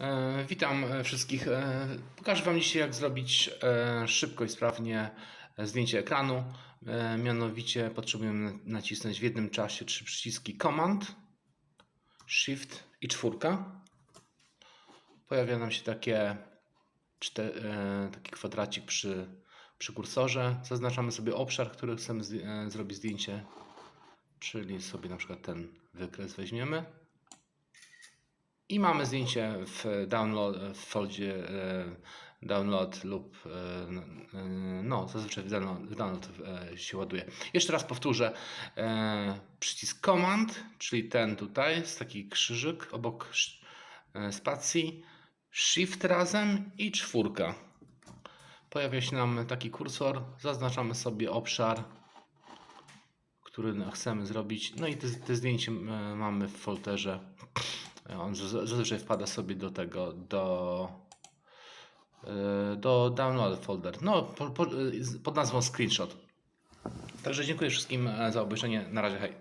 E, Witam e, wszystkich. E, Pokażę Wam dzisiaj, jak zrobić szybko i sprawnie zdjęcie ekranu. Mianowicie potrzebujemy nacisnąć w jednym czasie trzy przyciski Command, Shift i czwórka. Pojawia nam się takie, taki kwadracik przy, przy kursorze. Zaznaczamy sobie obszar, który chcemy zrobić zdjęcie, czyli sobie na przykład ten wykres weźmiemy. I mamy zdjęcie w download, w foldzie e, download lub e, e, no zazwyczaj w download, w download się ładuje. Jeszcze raz powtórzę. Przycisk command, czyli ten tutaj, jest taki krzyżyk obok spacji, shift razem i czwórka. Pojawia się nam taki kursor, zaznaczamy sobie obszar, który chcemy zrobić. No i te, te zdjęcie mamy w folderze. On zaz- zazwyczaj wpada sobie do tego, do, e, do download folder. No, e, pod nazwą screenshot. Także dziękuję wszystkim e, za obejrzenie. Na razie, hej.